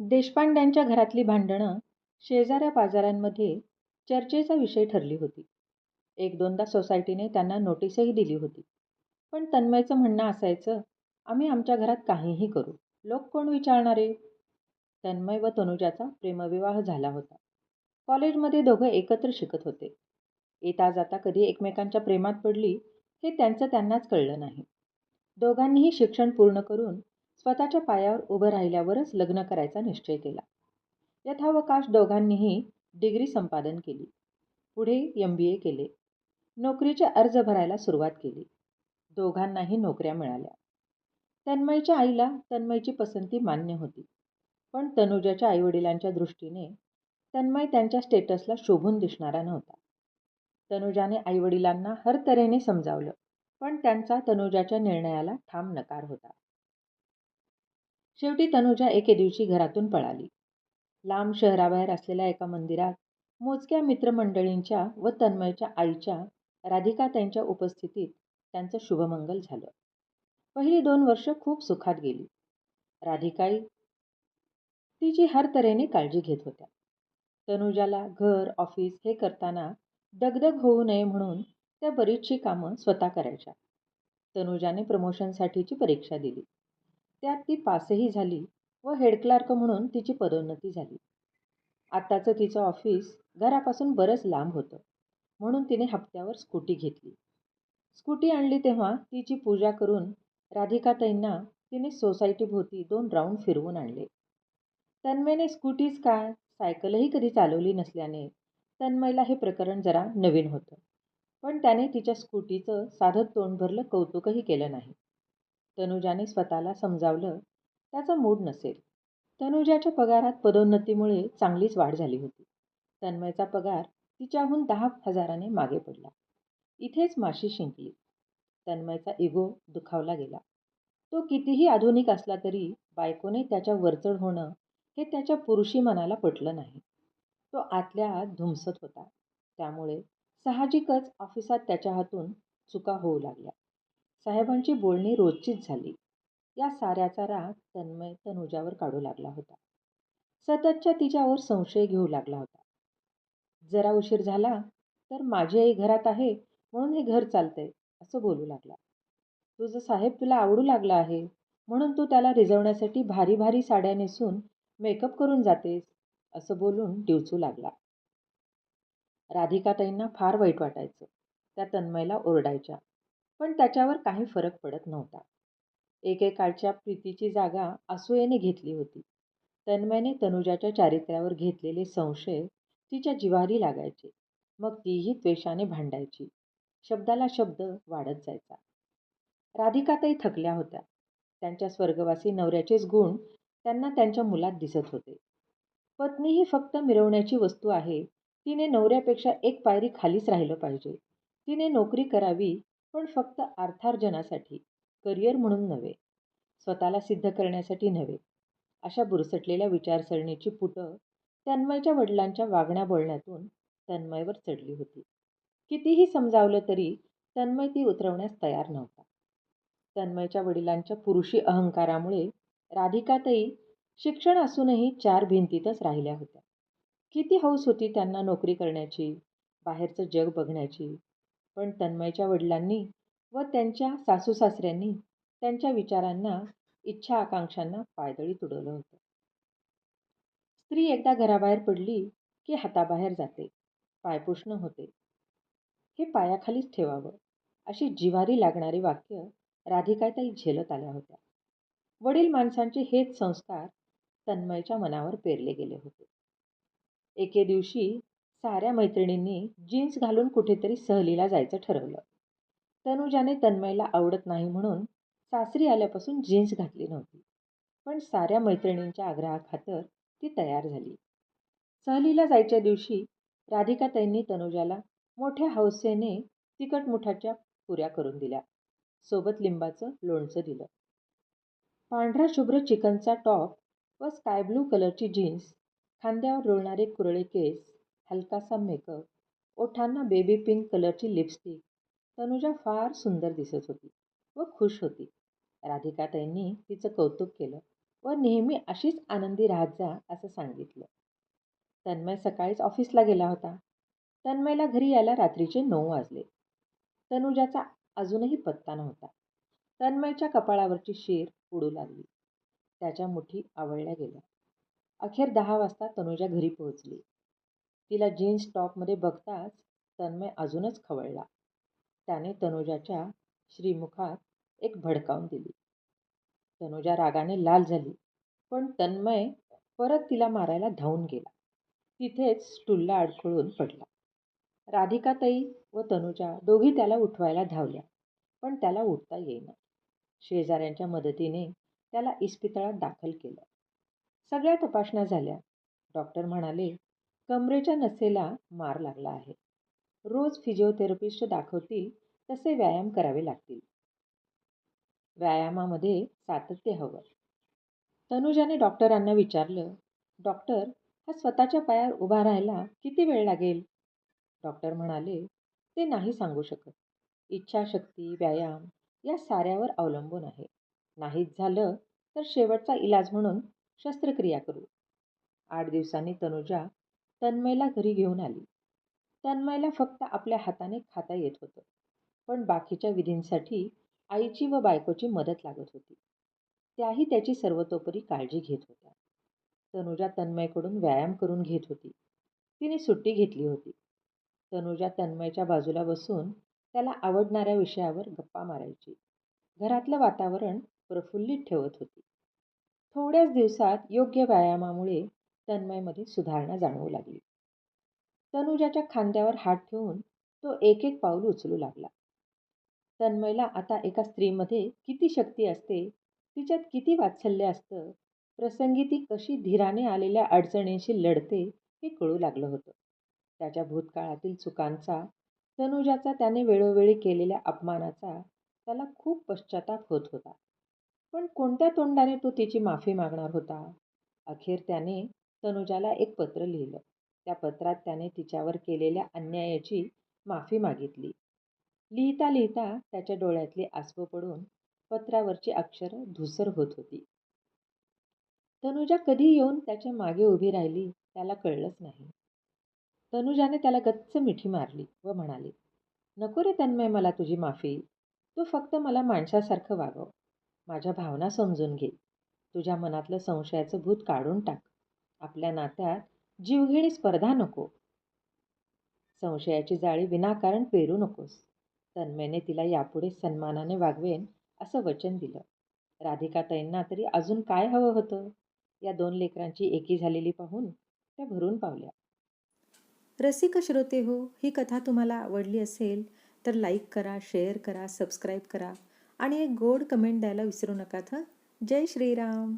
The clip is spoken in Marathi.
देशपांड्यांच्या घरातली भांडणं शेजाऱ्या पाजाऱ्यांमध्ये चर्चेचा विषय ठरली होती. एक दोनदा सोसायटीने त्यांना नोटीसही दिली होती. पण तन्मयचं म्हणणं असायचं, आम्ही आमच्या घरात काहीही करू, लोक कोण विचारणारे? तन्मय व तनुजाचा प्रेमविवाह झाला होता. कॉलेजमध्ये दोघं एकत्र शिकत होते. येता जाता कधी एकमेकांच्या प्रेमात पडली हे त्यांचं त्यांनाच कळलं नाही. दोघांनीही शिक्षण पूर्ण करून स्वतःच्या पायावर उभं राहिल्यावरच लग्न करायचा निश्चय केला. यथावकाश दोघांनीही डिग्री संपादन केली. पुढे एम. बी. ए. केले. नोकरीचे अर्ज भरायला सुरुवात केली. दोघांनाही नोकऱ्या मिळाल्या. तन्मयच्या आईला तन्मयची पसंती मान्य होती. पण तनुजाच्या आईवडिलांच्या दृष्टीने तन्मय त्यांच्या स्टेटसला शोभून दिसणारा नव्हता. तनुजाने आईवडिलांना हर तऱ्हेने समजावलं, पण त्यांचा तनुजाच्या निर्णयाला ठाम नकार होता. शेवटी तनुजा एके दिवशी घरातून पळाली. लांब शहराबाहेर असलेल्या एका मंदिरात मोजक्या मित्रमंडळींच्या व तन्मयच्या आईच्या राधिका त्यांच्या उपस्थितीत त्यांचं शुभमंगल झालं. पहिली दोन वर्षं खूप सुखात गेली. राधिकाई तिची हर तऱ्हेने काळजी घेत होत्या. तनुजाला घर, ऑफिस हे करताना दगदग होऊ नये म्हणून त्या बरीचशी कामं स्वतः करायच्या. तनुजाने प्रमोशनसाठीची परीक्षा दिली. त्यात ती पासही झाली व हेडक्लार्क म्हणून तिची पदोन्नती झाली. आत्ताचं तिचं ऑफिस घरापासून बरंच लांब होतं, म्हणून तिने हप्त्यावर स्कूटी घेतली. स्कूटी आणली तेव्हा तिची पूजा करून राधिकाताईंना तिने सोसायटीभोवती दोन राऊंड फिरवून आणले. तन्मयने स्कूटीच काय, सायकलही कधी चालवली नसल्याने तन्मयला हे प्रकरण जरा नवीन होतं. पण त्याने तिच्या स्कूटीचं साधं तोंड भरलं कौतुकही केलं नाही. तनुजाने स्वतःला समजावलं, त्याचा मूड नसेल. तनुजाच्या पगारात पदोन्नतीमुळे चांगलीच वाढ झाली होती. तन्मयचा पगार तिच्याहून दहा हजाराने मागे पडला. इथेच माशी शिंकली. तन्मयचा इगो दुखावला गेला. तो कितीही आधुनिक असला तरी बायकोने त्याच्या वरचढ होणं हे त्याच्या पुरुषी मनाला पटलं नाही. तो आतल्या आत धुमसत होता. त्यामुळे साहजिकच ऑफिसात त्याच्या हातून चुका होऊ लागल्या. साहेबांची बोलणी रोजचीच झाली. या साऱ्याचा राग तन्मय तनुजावर काढू लागला होता. सततच्या तिच्यावर संशय घेऊ लागला होता. जरा उशीर झाला तर माझी आई घरात आहे म्हणून हे घर चालतंय असं बोलू लागला. तुझं साहेब तुला आवडू लागला आहे म्हणून तू त्याला रिझवण्यासाठी भारी भारी साड्या नेसून मेकअप करून जातेस असं बोलून डिवचू लागला. राधिकाताईंना फार वाईट वाटायचं. त्या तन्मयला ओरडायच्या, पण त्याच्यावर काही फरक पडत नव्हता. एकेकाळच्या प्रीतीची जागा असूयेने घेतली होती. तन्मयने तनुजाच्या चारित्र्यावर घेतलेले संशय तिच्या जिवारी लागायचे. मग तीही त्वेषाने भांडायची. शब्दाला शब्द वाढत जायचा. राधिकाताई थकल्या होत्या. त्यांच्या स्वर्गवासी नवऱ्याचेच गुण त्यांना त्यांच्या मुलात दिसत होते. पत्नी ही फक्त मिरवण्याची वस्तू आहे. तिने नवऱ्यापेक्षा एक पायरी खालीच राहिलं पाहिजे. तिने नोकरी करावी पण फक्त अर्थार्जनासाठी, करिअर म्हणून नव्हे. स्वतःला सिद्ध करण्यासाठी नव्हे. अशा बुरसटलेल्या विचारसरणीची पुटं तन्मयच्या वडिलांच्या वागण्या-बोलण्यातून तन्मयवर चढली होती. कितीही समजावलं तरी तन्मय ती उतरवण्यास तयार नव्हता. तन्मयच्या वडिलांच्या पुरुषी अहंकारामुळे राधिकाताई शिक्षण असूनही चार भिंतीतच राहिल्या होत्या. किती हौस होती त्यांना नोकरी करण्याची, बाहेरचं जग बघण्याची. पण तन्मयच्या वडिलांनी व त्यांच्या सासू-सासऱ्यांनी त्यांच्या विचारांना, इच्छा-आकांक्षांना पायदळी तुडवलं होतं. स्त्री एकदा घराबाहेर पडली की हाताबाहेर जाते, पायपुष्ण होते. हे पायाखालीच ठेवावं अशी जिवारी लागणारी वाक्य राधिकाताई झेलत आल्या होत्या. वडील माणसांचे हेच संस्कार तन्मयच्या मनावर पेरले गेले होते. एके दिवशी साऱ्या मैत्रिणींनी जीन्स घालून कुठेतरी सहलीला जायचं ठरवलं. तनुजाने तन्मयला आवडत नाही म्हणून सासरी आल्यापासून जीन्स घातली नव्हती. पण साऱ्या मैत्रिणींच्या आग्रहाखातर ती तयार झाली. सहलीला जायच्या दिवशी राधिकाताईंनी तनुजाला मोठ्या हौसेने तिखट मुठाच्या पुऱ्या करून दिल्या. सोबत लिंबाचं लोणचं दिलं. पांढरा-शुभ्र चिकनचा टॉप व स्काय-ब्लू कलरची जीन्स, खांद्यावर रुळणारे कुरळे केस, हलकासा मेकअप, ओठांना बेबी पिंक कलरची लिपस्टिक. तनुजा फार सुंदर दिसत होती व खुश होती. राधिकाताईंनी तिचं कौतुक केलं. व नेहमी अशीच आनंदी राहत जा असं सांगितलं. तन्मय सकाळीच ऑफिसला गेला होता. तन्मयला घरी यायला रात्रीचे नऊ वाजले. तनुजाचा अजूनही पत्ता नव्हता. तन्मयच्या कपाळावरची शेर उडू लागली. त्याच्या मुठी आवळल्या गेल्या. अखेर दहा वाजता तनुजा घरी पोहोचली. तिला जीन्स टॉपमध्ये बघताच तन्मय अजूनच खवळला. त्याने तनुजाच्या श्रीमुखात एक भडकावून दिली. तनुजा रागाने लाल झाली पण तन्मय परत तिला मारायला धावून गेला. तिथेच स्टूलला अडखळून पडला. राधिकाताई व तनुजा दोघी त्याला उठवायला धावल्या पण त्याला उठता येईना. शेजाऱ्यांच्या मदतीने त्याला इस्पितळात दाखल केलं. सगळ्या तपासण्या झाल्या. डॉक्टर म्हणाले कमरेच्या नसेला मार लागला आहे. रोज फिजिओथेरपिस्ट दाखवतील तसे व्यायाम करावे लागतील. व्यायामामध्ये सातत्य हवं. तनुजाने डॉक्टरांना विचारलं डॉक्टर हा स्वतःच्या पायावर उभा राहायला किती वेळ लागेल? डॉक्टर म्हणाले ते नाही सांगू शकत. इच्छाशक्ती व्यायाम या साऱ्यावर अवलंबून आहे. नाहीच झालं तर शेवटचा इलाज म्हणून शस्त्रक्रिया करू. आठ दिवसांनी तनुजा तन्मयला घरी घेऊन आली. तन्मयला फक्त आपल्या हाताने खाता येत होतं. पण बाकीच्या विधींसाठी आईची व बायकोची मदत लागत होती. त्याही त्याची सर्वतोपरी काळजी घेत होत्या. तनुजा तन्मयकडून व्यायाम करून घेत होती. तिने सुट्टी घेतली होती. तनुजा तन्मयच्या बाजूला बसून त्याला आवडणाऱ्या विषयावर गप्पा मारायची. घरातलं वातावरण प्रफुल्लित ठेवत होती. थोड्याच दिवसात योग्य व्यायामामुळे तन्मयमध्ये सुधारणा जाणवू लागली. तनुजाच्या खांद्यावर हात ठेवून तो एक एक पाऊल उचलू लागला. तन्मयला आता एका स्त्रीमध्ये किती शक्ती असते तिच्यात किती वात्सल्य असतं प्रसंगी ती कशी धीराने आलेल्या अडचणींशी लढते हे कळू लागलं होतं. त्याच्या भूतकाळातील चुकांचा तनुजाचा त्याने वेळोवेळी केलेल्या अपमानाचा त्याला खूप पश्चाताप होत होता. पण कोणत्या तोंडाने तो तिची माफी मागणार होता? अखेर त्याने तनुजाला एक पत्र लिहिलं. त्या पत्रात त्याने तिच्यावर केलेल्या अन्यायाची माफी मागितली. लिहिता लिहिता त्याच्या डोळ्यातले आसवं पडून पत्रावरची अक्षरं धुसर होत होती. तनुजा कधी येऊन त्याच्यामागे उभी राहिली त्याला कळलंच नाही. तनुजाने त्याला गच्च मिठी मारली व म्हणाली नको रे तन्मय मला तुझी माफी. तू फक्त मला माणसासारखं वागव. माझ्या भावना समजून घे. तुझ्या मनातलं संशयाचं भूत काढून टाक. आपल्या नात्यात जीवघेणी स्पर्धा नको. संशयाची जाळी विनाकारण पेरू नकोस. तन्मयने तिला यापुढे सन्मानाने वागवेन असं वचन दिलं. राधिकाताईंना तरी अजून काय हवं होतं? या दोन लेकरांची एकी झालेली पाहून त्या भरून पावल्या. रसिक श्रोते हो ही कथा तुम्हाला आवडली असेल तर लाईक करा शेअर करा सबस्क्राईब करा आणि एक गोड कमेंट द्यायला विसरू नका हं जय श्रीराम.